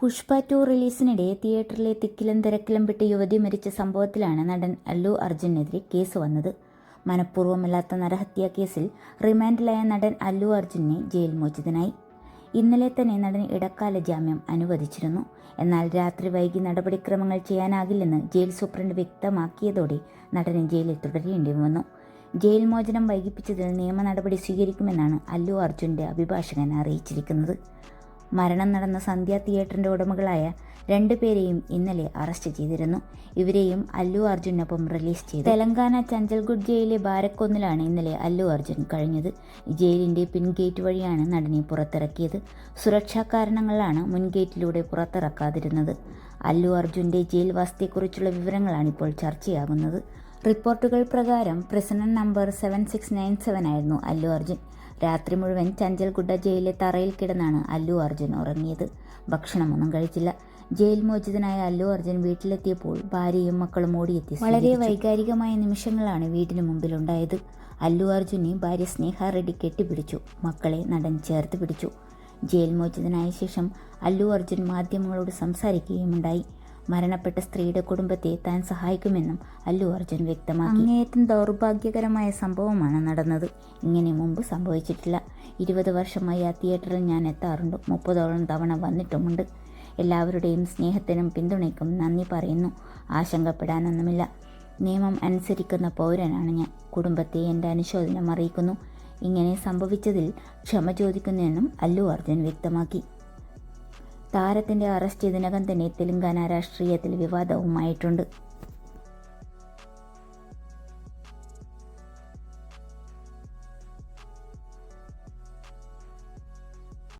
Pushpa to റിലീസിനിടെ തിയേറ്ററിലെ തിക്കിലും തിരക്കിലും പെട്ട് യുവതി മരിച്ച സംഭവത്തിലാണ് നടൻ അല്ലു അർജുനെതിരെ കേസ് വന്നത്. മനഃപൂർവമല്ലാത്ത നരഹത്യാ കേസിൽ റിമാൻഡിലായ നടൻ അല്ലു അർജുനെ ജയിൽ മോചിതനായി. ഇന്നലെ തന്നെ നടൻ ഇടക്കാല ജാമ്യം അനുവദിച്ചിരുന്നു. എന്നാൽ രാത്രി വൈകി നടപടിക്രമങ്ങൾ ചെയ്യാനാകില്ലെന്ന് ജയിൽ സൂപ്രണ്ട് വ്യക്തമാക്കിയതോടെ നടന് ജയിലിൽ തുടരേണ്ടി വന്നു. ജയിൽ മോചനം വൈകിപ്പിച്ചതിൽ നിയമ നടപടി സ്വീകരിക്കുമെന്നാണ് അല്ലു അർജുന്റെ അഭിഭാഷകൻ അറിയിച്ചിരിക്കുന്നത്. മരണം നടന്ന സന്ധ്യ തിയേറ്ററിന്റെ ഉടമകളായ രണ്ടു പേരെയും ഇന്നലെ അറസ്റ്റ് ചെയ്തിരുന്നു. ഇവരെയും അല്ലു അർജുനൊപ്പം റിലീസ് ചെയ്തു. തെലങ്കാന ചഞ്ചൽഗുഡ് ജയിലിലെ ബാരക്കൊന്നിലാണ് ഇന്നലെ അല്ലു അർജുൻ കഴിഞ്ഞത്. ജയിലിന്റെ പിൻഗേറ്റ് വഴിയാണ് നടനെ പുറത്തിറക്കിയത്. സുരക്ഷാ കാരണങ്ങളാണ് മുൻഗേറ്റിലൂടെ പുറത്തിറക്കാതിരുന്നത്. അല്ലു ജയിൽ വാസത്തെക്കുറിച്ചുള്ള വിവരങ്ങളാണ് ഇപ്പോൾ ചർച്ചയാകുന്നത്. റിപ്പോർട്ടുകൾ പ്രകാരം president number seven six nine seven ആയിരുന്നു അല്ലു അർജുൻ. രാത്രി മുഴുവൻ ചഞ്ചൽഗുഡ ജയിലിലെ തറയിൽ കിടന്നാണ് അല്ലു അർജുൻ ഉറങ്ങിയത്. ഭക്ഷണമൊന്നും കഴിച്ചില്ല. ജയിൽ മോചിതനായ അല്ലു അർജുൻ വീട്ടിലെത്തിയപ്പോൾ ഭാര്യയും മക്കളും ഓടിയെത്തി വളരെ വൈകാരികമായ നിമിഷങ്ങളാണ് വീടിന് മുമ്പിലുണ്ടായത്. അല്ലു അർജുനെ ഭാര്യ സ്നേഹ റെഡി കെട്ടിപ്പിടിച്ചു. മക്കളെ നടൻ ചേർത്ത് പിടിച്ചു. ജയിൽ മോചിതനായ ശേഷം അല്ലു അർജുൻ മാധ്യമങ്ങളോട് സംസാരിക്കുകയുമുണ്ടായി. മരണപ്പെട്ട സ്ത്രീയുടെ കുടുംബത്തെ താൻ സഹായിക്കുമെന്നും അല്ലു അർജുൻ വ്യക്തമാക്കി. അങ്ങേയറ്റം ദൗർഭാഗ്യകരമായ സംഭവമാണ് നടന്നത്. ഇങ്ങനെ മുമ്പ് സംഭവിച്ചിട്ടില്ല. ഇരുപത് വർഷമായി ആ തിയേറ്ററിൽ ഞാൻ എത്താറുണ്ട്. മുപ്പതോളം തവണ വന്നിട്ടുമുണ്ട്. എല്ലാവരുടെയും സ്നേഹത്തിനും പിന്തുണയ്ക്കും നന്ദി പറയുന്നു. ആശങ്കപ്പെടാനൊന്നുമില്ല. നിയമം അനുസരിക്കുന്ന പൗരനാണ് ഞാൻ. കുടുംബത്തെ എന്റെ അനുശോചനം അറിയിക്കുന്നു. ഇങ്ങനെ സംഭവിച്ചതിൽ ക്ഷമ ചോദിക്കുന്നുവെന്നും അല്ലു അർജുൻ വ്യക്തമാക്കി. താരത്തിന്റെ അറസ്റ്റ് ഇതിനകം തന്നെ തെലങ്കാന രാഷ്ട്രീയത്തിൽ വിവാദവുമായിട്ടുണ്ട്